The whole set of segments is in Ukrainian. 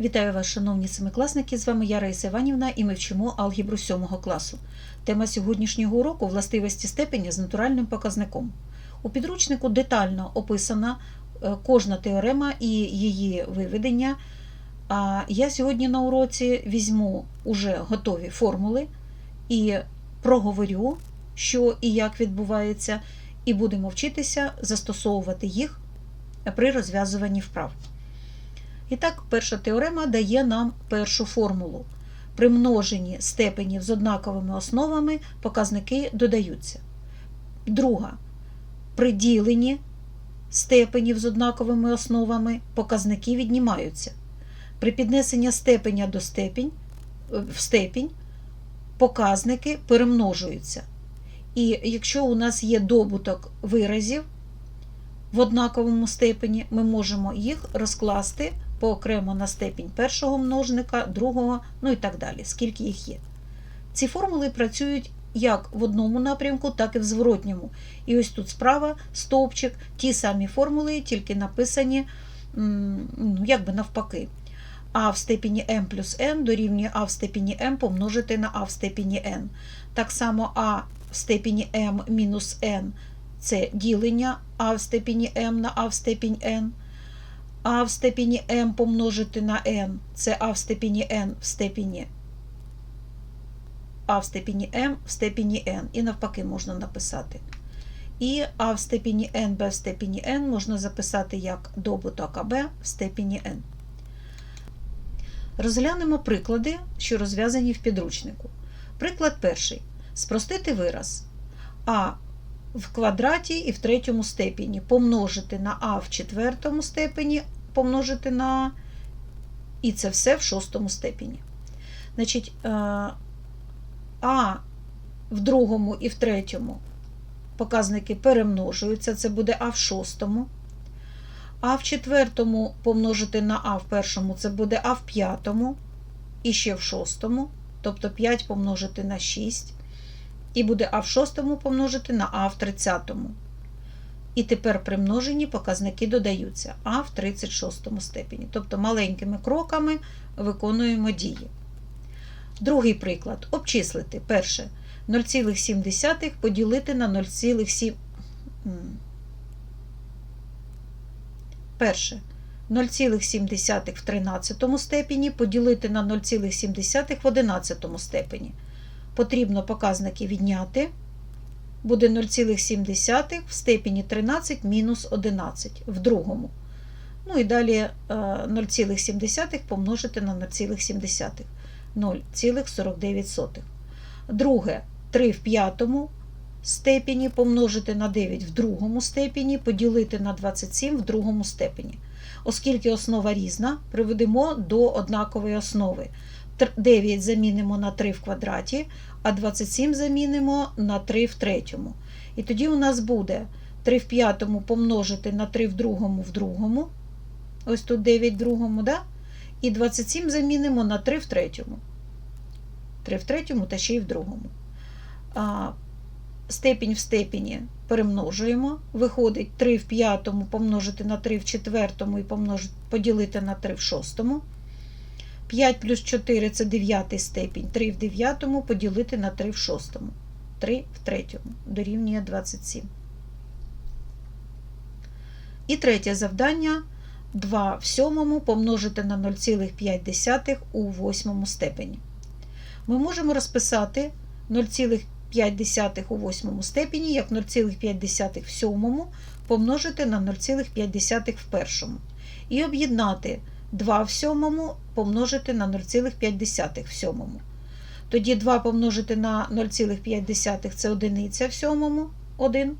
Вітаю вас, шановні семикласники! З вами я Раїса Іванівна і ми вчимо алгебру 7 класу. Тема сьогоднішнього уроку властивості степеня з натуральним показником. У підручнику детально описана е, кожна теорема і її виведення. А я сьогодні на уроці візьму уже готові формули і проговорю, що і як відбувається, і будемо вчитися застосовувати їх при розв'язуванні вправ. І так, перша теорема дає нам першу формулу. При множенні степенів з однаковими основами показники додаються. Друга. При діленні степенів з однаковими основами показники віднімаються. При піднесенні степеня до степінь, в степінь показники перемножуються. І якщо у нас є добуток виразів в однаковому степені, ми можемо їх розкласти поокремо на степінь першого множника, другого, ну і так далі, скільки їх є. Ці формули працюють як в одному напрямку, так і в зворотньому. І ось тут справа стовпчик, ті самі формули, тільки написані ну, якби навпаки. А в степені m плюс n дорівнює а в степені m помножити на а в степені n. Так само а в степені m мінус n це ділення а в степені m на а в степінь n. А в степені m помножити на n це а в степені n в степені а в степені m в степені n. І навпаки можна написати. І а в степені n, b в степені n можна записати як добуток АБ в степені n. Розглянемо приклади, що розв'язані в підручнику. Приклад перший. Спростити вираз а в квадраті і в третьому степені помножити на а в четвертому степені, помножити на А, і це все в шостому степені. Значить, е, а в другому і в третьому показники перемножуються, це буде а в шостому. А в четвертому помножити на А в першому це буде А в п'ятому і ще в шостому, тобто 5 помножити на 6. І буде А в шостому помножити на А в тридцятому. І тепер при множенні показники додаються А в 36 степені. Тобто маленькими кроками виконуємо дії. Другий приклад. Обчислити. Перше. 0,7 поділити на 0,7. Перше. 0,7 в 13 степені поділити на 0,7 в 11 степені. Потрібно показники відняти. Буде 0,7 в степені 13 мінус 11 в другому. Ну і далі 0,7 помножити на 0,7. 0,49. Друге 3 в п'ятому степені помножити на 9 в другому степені, поділити на 27 в другому степені. Оскільки основа різна, приведемо до однакової основи. 9 замінимо на 3 в квадраті, а 27 замінимо на 3 в третьому. І тоді у нас буде 3 в п'ятому помножити на 3 в другому в другому. Ось тут 9 в другому, да? і 27 замінимо на 3 в третьому. 3 в третьому та ще й в другому степінь в степені перемножуємо. Виходить 3 в п'ятому помножити на 3 в четвертому і помножити, поділити на 3 в шостому. 5 плюс 4 це 9 степінь, 3 в дев'ятому поділити на 3 в шостому. 3 в третьому дорівнює 27. І третє завдання 2 в сьомому помножити на 0,5 у восьмому степені. Ми можемо розписати 0,5 0,5 у восьмому степені, як 0,5 в сьомому помножити на 0,5 в першому. І об'єднати 2 в сьомому помножити на 0,5 в сьомому. Тоді 2 помножити на 0,5 це одиниця в сьомому 1.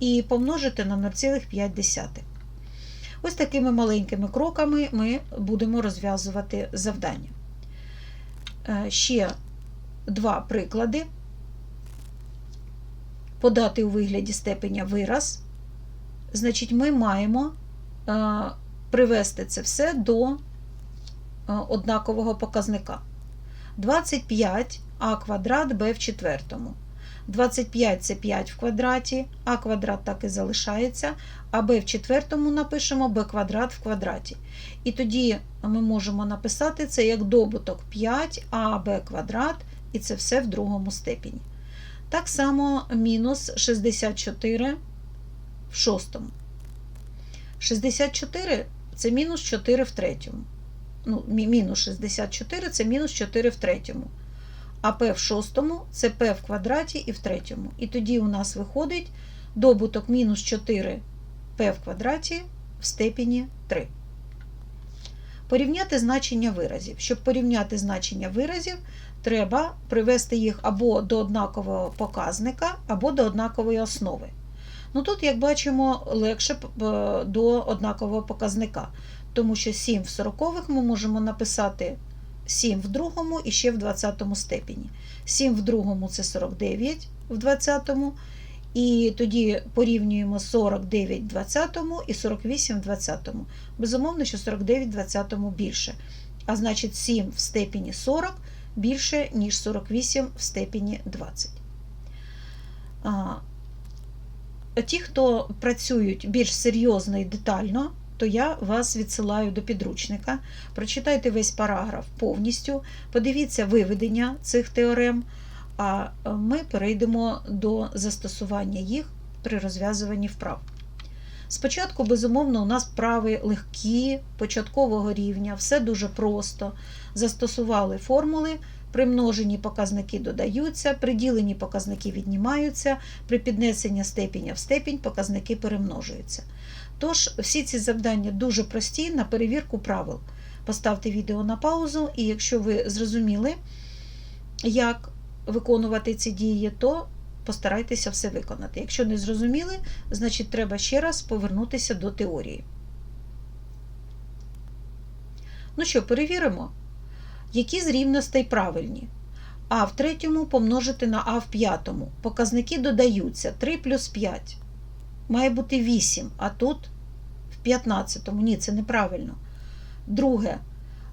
І помножити на 0,5. Ось такими маленькими кроками ми будемо розв'язувати завдання. Е, ще два приклади подати у вигляді степеня вираз, значить, ми маємо е, привести це все до е, однакового показника. 25 а квадрат b в четвертому. 25 це 5 в квадраті, а квадрат так і залишається, а b в четвертому напишемо b квадрат в квадраті. І тоді ми можемо написати це як добуток 5аб квадрат, і це все в другому степені. Так само мінус 64 в шостому. 64 це мінус 4 в третьому. Ну, мінус 64 це мінус 4 в третьому. А p в шостому це p в квадраті і в третьому. І тоді у нас виходить добуток мінус 4 p в квадраті в степені 3. Порівняти значення виразів. Щоб порівняти значення виразів, треба привести їх або до однакового показника, або до однакової основи. Ну тут, як бачимо, легше е, до однакового показника, тому що 7 в сорокових ми можемо написати 7 в другому і ще в 20 степені. 7 в другому це 49 в 20, і тоді порівнюємо 49 в 20 і 48 в 20. Безумовно, що 49 в 20 більше. А значить 7 в степені 40 більше, ніж 48 в степені 20. Ті, хто працюють більш серйозно і детально, то я вас відсилаю до підручника. Прочитайте весь параграф повністю, подивіться виведення цих теорем, а ми перейдемо до застосування їх при розв'язуванні вправ. Спочатку, безумовно, у нас вправи легкі, початкового рівня, все дуже просто. Застосували формули, при множенні показники додаються, при діленні показники віднімаються, при піднесенні степеня в степінь показники перемножуються. Тож, всі ці завдання дуже прості на перевірку правил. Поставте відео на паузу, і якщо ви зрозуміли, як виконувати ці дії, то постарайтеся все виконати. Якщо не зрозуміли, значить треба ще раз повернутися до теорії. Ну що, перевіримо, які з рівностей правильні. А в третьому помножити на А в п'ятому. Показники додаються 3 плюс 5. Має бути 8, а тут в 15. Ні, це неправильно. Друге.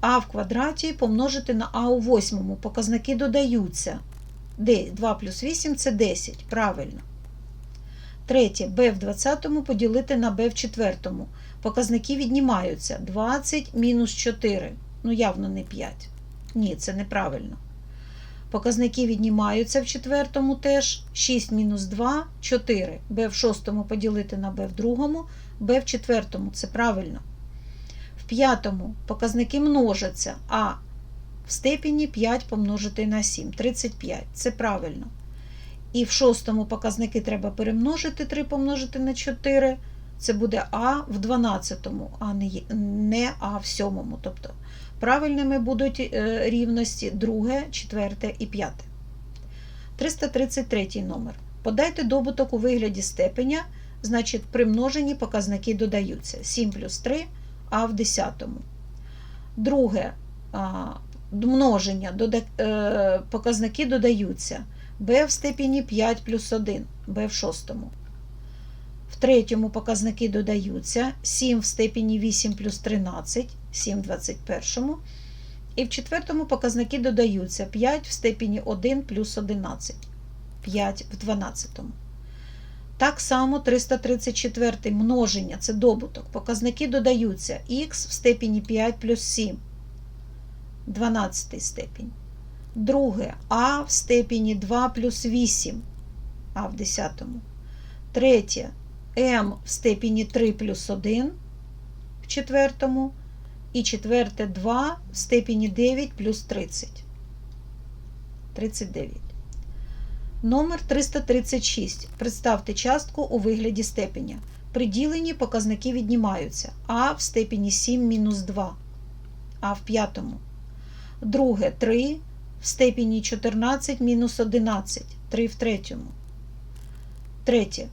А в квадраті помножити на А у восьмому. Показники додаються. Де 2 плюс 8 це 10. Правильно. Третє. Б в 20 поділити на Б в четвертому. Показники віднімаються. 20 мінус 4. Ну, явно не 5. Ні, це неправильно. Показники віднімаються в четвертому теж. 6 мінус 2 4. Б в шостому поділити на Б в другому. Б в четвертому. Це правильно. В п'ятому показники множаться, а в степені 5 помножити на 7. 35. Це правильно. І в шостому показники треба перемножити 3 помножити на 4. Це буде А в 12, а не, А в сьомому. Тобто правильними будуть е, рівності друге, четверте і п'яте. 333 номер. Подайте добуток у вигляді степеня, значить при множенні показники додаються. 7 плюс 3, а в 10. Друге множення е, показники додаються. b в степені 5 плюс 1, b в шостому. В третьому показники додаються 7 в степені 8 плюс 13, 7 в 21. І в четвертому показники додаються 5 в степені 1 плюс 11, 5 в 12. Так само 334 множення це добуток. Показники додаються х в степені 5 плюс 7, 12 степінь. Друге а в степені 2 плюс 8, а в 10. Третє m в степені 3 плюс 1 в четвертому. І четверте 2 в степені 9 плюс 30. 39. Номер 336. Представте частку у вигляді степеня. При діленні показники віднімаються. А в степені 7 мінус 2. А в п'ятому. Друге 3 в степені 14 мінус 11. 3 в третьому. Третє.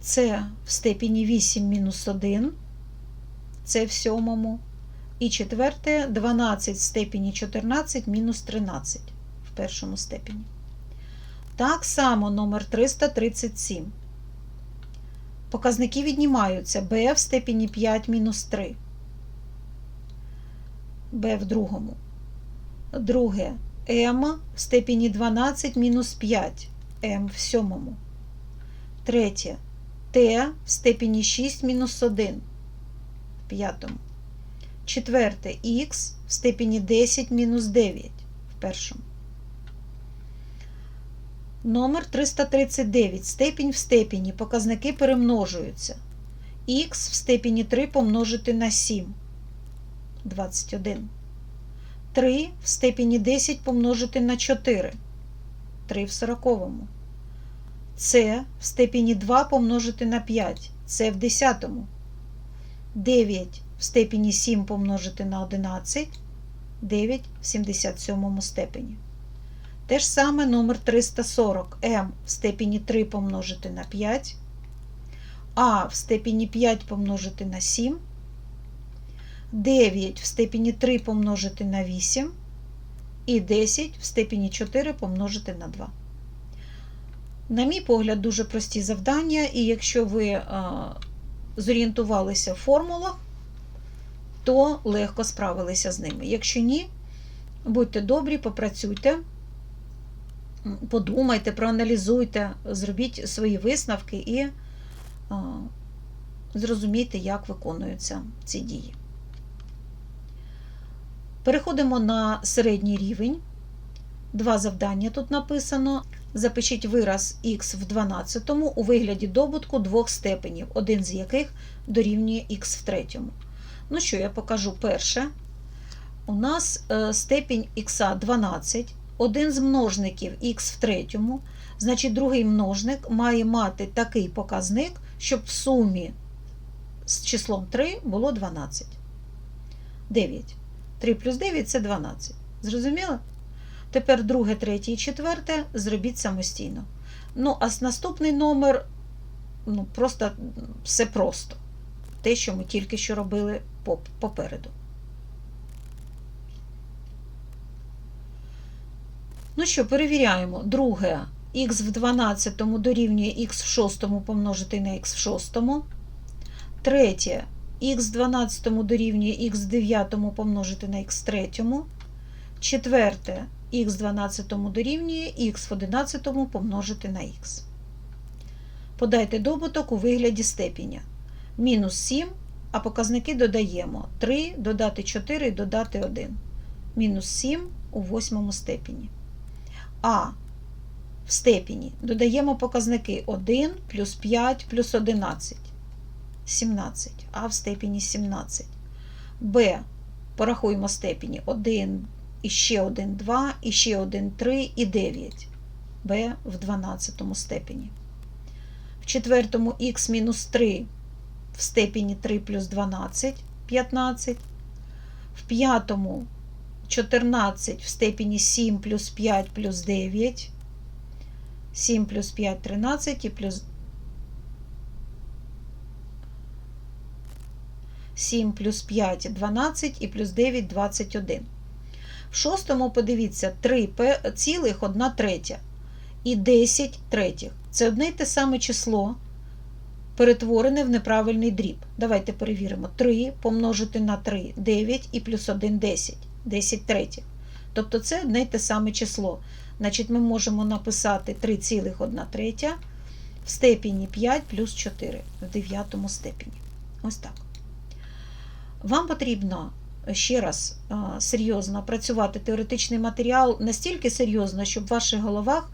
Це в степені 8 мінус 1. Це в сьомому. І четверте 12 в степені 14 мінус 13 в першому степені. Так само номер 337. Показники віднімаються b в степені 5 мінус 3. b в другому. Друге m в степені 12 мінус 5. m в сьомому. Третє t в степені 6 мінус 1 в п'ятому. Четверте х в степені 10 мінус 9 в першому. Номер 339. Степінь в степені. Показники перемножуються. Х в степені 3 помножити на 7. 21. 3 в степені 10 помножити на 4. 3 в сороковому. С в степені 2 помножити на 5. С в десятому. 9 в степені 7 помножити на 11. 9 в 77 степені. Те ж саме номер 340 М в степені 3 помножити на 5, А в степені 5 помножити на 7, 9 в степені 3 помножити на 8 і 10 в степені 4 помножити на 2. На мій погляд, дуже прості завдання, і якщо ви зорієнтувалися в формулах, то легко справилися з ними. Якщо ні, будьте добрі, попрацюйте подумайте, проаналізуйте, зробіть свої висновки і а, зрозумійте, як виконуються ці дії. Переходимо на середній рівень. Два завдання тут написано. Запишіть вираз х в 12 у вигляді добутку двох степенів, один з яких дорівнює х в третьому. Ну що, я покажу перше. У нас е, степінь х 12 один з множників х в третьому, значить другий множник має мати такий показник, щоб в сумі з числом 3 було 12. 9. 3 плюс 9 це 12. Зрозуміло? Тепер друге, третє і четверте зробіть самостійно. Ну, а наступний номер ну, просто все просто. Те, що ми тільки що робили попереду. Ну що, перевіряємо. Друге, х в 12 дорівнює х в 6 помножити на х в 6. Третє, х в 12 дорівнює х в 9 помножити на х в 3. Четверте, х в 12 дорівнює х в 11 помножити на х. Подайте добуток у вигляді степеня. Мінус 7, а показники додаємо 3, додати 4 додати 1. Мінус 7 у восьмому степені. А в степені додаємо показники 1 плюс 5 плюс 11. 17. А в степені 17. Б. Порахуємо степені 1, і ще 1, 2, і ще 1, 3 і 9. Б в 12 степені. В четвертому х мінус 3 в степені 3 плюс 12 15. В п'ятому 14 в степені 7 плюс 5 плюс 9. 7 плюс 5 13 і плюс 7 плюс 5 12 і плюс 9 21. В шостому, подивіться, 3 цілих 1 третя і 10 третіх. Це одне й те саме число, перетворене в неправильний дріб. Давайте перевіримо. 3 помножити на 3 9 і плюс 1 10. 10 третіх. Тобто це одне й те саме число. Значить, ми можемо написати 3,1 третя в степені 5 плюс 4 в 9 степені. Ось так. Вам потрібно ще раз серйозно працювати теоретичний матеріал настільки серйозно, щоб в ваших головах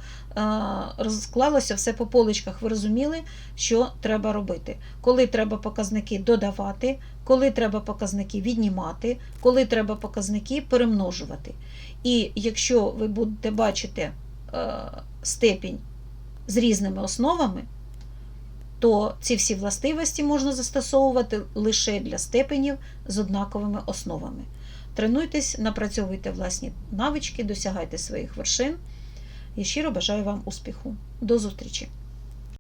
розклалося все по поличках. Ви розуміли, що треба робити. Коли треба показники додавати, коли треба показники віднімати, коли треба показники перемножувати. І якщо ви будете бачити степінь з різними основами, то ці всі властивості можна застосовувати лише для степенів з однаковими основами. Тренуйтесь, напрацьовуйте власні навички, досягайте своїх вершин. Я щиро бажаю вам успіху. До зустрічі!